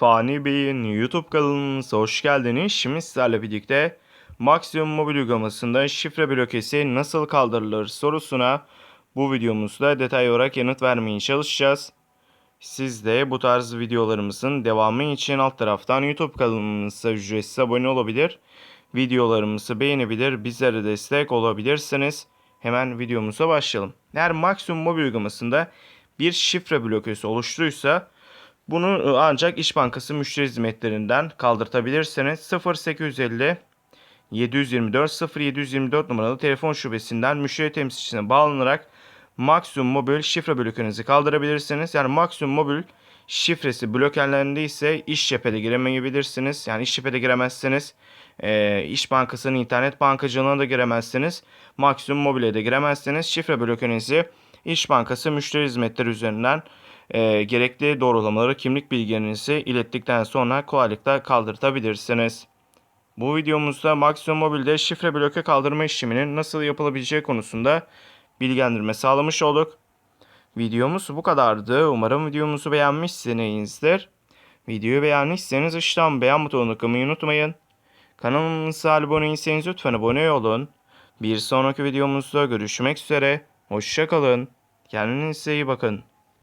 Fani Bey'in YouTube kanalımıza hoş geldiniz. Şimdi sizlerle birlikte Maximum mobil uygulamasında şifre blokesi nasıl kaldırılır sorusuna bu videomuzda detay olarak yanıt vermeye çalışacağız. Siz de bu tarz videolarımızın devamı için alt taraftan YouTube kanalımıza ücretsiz abone olabilir. Videolarımızı beğenebilir, bizlere destek olabilirsiniz. Hemen videomuza başlayalım. Eğer Maximum mobil uygulamasında bir şifre blokesi oluştuysa bunu e, ancak İş Bankası müşteri hizmetlerinden kaldırtabilirsiniz. 0850 724 0724 numaralı telefon şubesinden müşteri temsilcisine bağlanarak Maximum Mobil şifre blokörünüzü kaldırabilirsiniz. Yani Maximum Mobil şifresi blokerlerinde ise iş cephede giremeyebilirsiniz. Yani iş cephede giremezsiniz. Ee, İş Bankası'nın internet bankacılığına da giremezsiniz. Maximum Mobil'e de giremezsiniz. Şifre blokörünüzü İş Bankası müşteri hizmetleri üzerinden e, gerekli doğrulamaları kimlik bilgilerinizi ilettikten sonra kolaylıkla kaldırtabilirsiniz. Bu videomuzda Maximum Mobil'de şifre bloke kaldırma işleminin nasıl yapılabileceği konusunda bilgilendirme sağlamış olduk. Videomuz bu kadardı. Umarım videomuzu beğenmişsinizdir. Videoyu beğenmişseniz aşağıdan beğen butonuna tıklamayı unutmayın. Kanalımıza abone değilseniz lütfen abone olun. Bir sonraki videomuzda görüşmek üzere. Hoşçakalın. Kendinize iyi bakın.